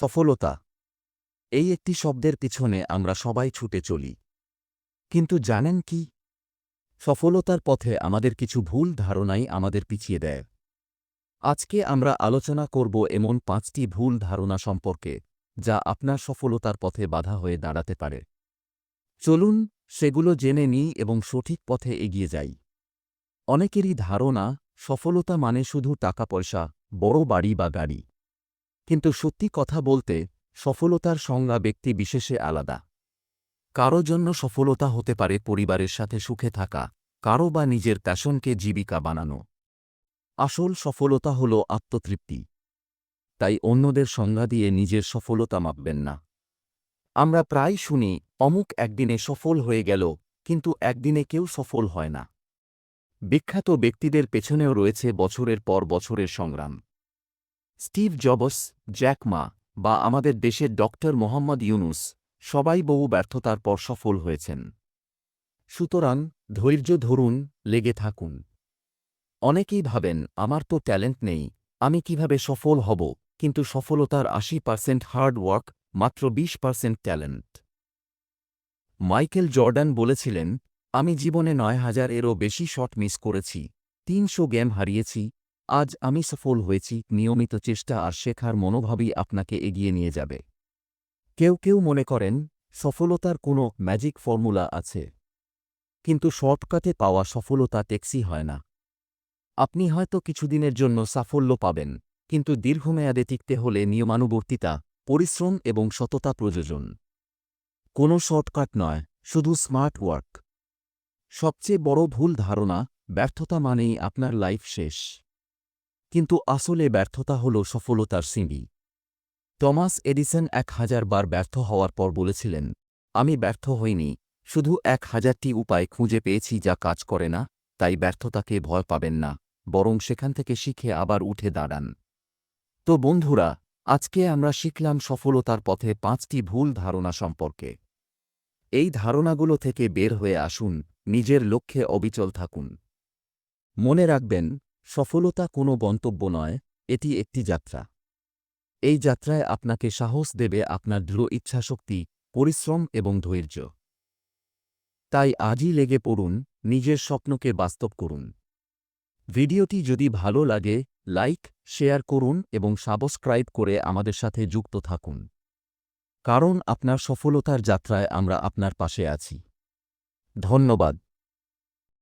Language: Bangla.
সফলতা। এই একটি শব্দের পিছনে আমরা সবাই ছুটে চলি। কিন্তু জানেন কি? সফলতার পথে আমাদের কিছু ভুল ধারণাই আমাদের পিছিয়ে দেয়। আজকে আমরা আলোচনা করব এমন পাঁচটি ভুল ধারণা সম্পর্কে, যা আপনার সফলতার পথে বাধা হয়ে দাঁড়াতে পারে। চলুন সেগুলো জেনে নিই এবং সঠিক পথে এগিয়ে যাই। অনেকেরই ধারণা, সফলতা মানে শুধু টাকা পয়সা, বড় বাড়ি বা গাড়ি। কিন্তু সত্যি কথা বলতে, সফলতার সংজ্ঞা ব্যক্তি বিশেষে আলাদা। কারও জন্য সফলতা হতে পারে পরিবারের সাথে সুখে থাকা, কারও বা নিজের প্যাশনকে জীবিকা বানানো। আসল সফলতা হল আত্মতৃপ্তি। তাই অন্যদের সংজ্ঞা দিয়ে নিজের সফলতা মাপবেন না। আমরা প্রায় শুনি, অমুক একদিনে সফল হয়ে গেল, কিন্তু একদিনে কেউ সফল হয় না। বিখ্যাত ব্যক্তিদের পেছনেও রয়েছে বছরের পর বছরের সংগ্রাম। স্টিভ জবস, জ্যাক মা, বা আমাদের দেশের ডক্টর মোহাম্মদ ইউনুস, সবাই বহু ব্যর্থতার পর সফল হয়েছেন। সুতরাং, ধৈর্য ধরুন, লেগে থাকুন। অনেকেই ভাবেন, আমার তো ট্যালেন্ট নেই, আমি কীভাবে সফল হব? কিন্তু সফলতার আশি পার্সেন্ট হার্ড ওয়ার্ক, মাত্র বিশ পার্সেন্ট ট্যালেন্ট। মাইকেল জর্ডান বলেছিলেন, আমি জীবনে নয় হাজার এরও বেশি শট মিস করেছি, তিনশো গেম হারিয়েছি আজ আমি সফল হয়েছি, নিয়মিত চেষ্টা আর শেখার মনোভাবই আপনাকে এগিয়ে নিয়ে যাবে। কেউ কেউ মনে করেন, সফলতার কোনো ম্যাজিক ফর্মুলা আছে। কিন্তু শর্টকাটে পাওয়া সফলতা ট্যাক্সি হয় না। আপনি হয়তো কিছুদিনের জন্য সাফল্য পাবেন, কিন্তু দীর্ঘমেয়াদে টিকতে হলে নিয়মানুবর্তিতা, পরিশ্রম এবং সততা প্রয়োজন। কোনো শর্টকাট নয়, শুধু স্মার্ট ওয়ার্ক সবচেয়ে বড় ভুল ধারণা, ব্যর্থতা মানেই আপনার লাইফ শেষ। কিন্তু আসলে ব্যর্থতা হল সফলতার সিঁড়ি। টমাস এডিসন এক হাজার বার ব্যর্থ হওয়ার পর বলেছিলেন, আমি ব্যর্থ হইনি, শুধু এক হাজারটি উপায় খুঁজে পেয়েছি যা কাজ করে না, তাই ব্যর্থতাকে ভয় পাবেন না, বরং সেখান থেকে শিখে আবার উঠে দাঁড়ান। তো বন্ধুরা, আজকে আমরা শিখলাম সফলতার পথে পাঁচটি ভুল ধারণা সম্পর্কে। এই ধারণাগুলো থেকে বের হয়ে আসুন, নিজের লক্ষ্যে অবিচল থাকুন। মনে রাখবেন সফলতা কোনো গন্তব্য নয়, এটি একটি যাত্রা। এই যাত্রায় আপনাকে সাহস দেবে আপনার দৃঢ় ইচ্ছাশক্তি, পরিশ্রম এবং ধৈর্য। তাই আজই লেগে পড়ুন, নিজের স্বপ্নকে বাস্তব করুন। ভিডিওটি যদি ভালো লাগে, লাইক, শেয়ার করুন এবং সাবস্ক্রাইব করে আমাদের সাথে যুক্ত থাকুন। কারণ আপনার সফলতার যাত্রায় আমরা আপনার পাশে আছি। ধন্যবাদ।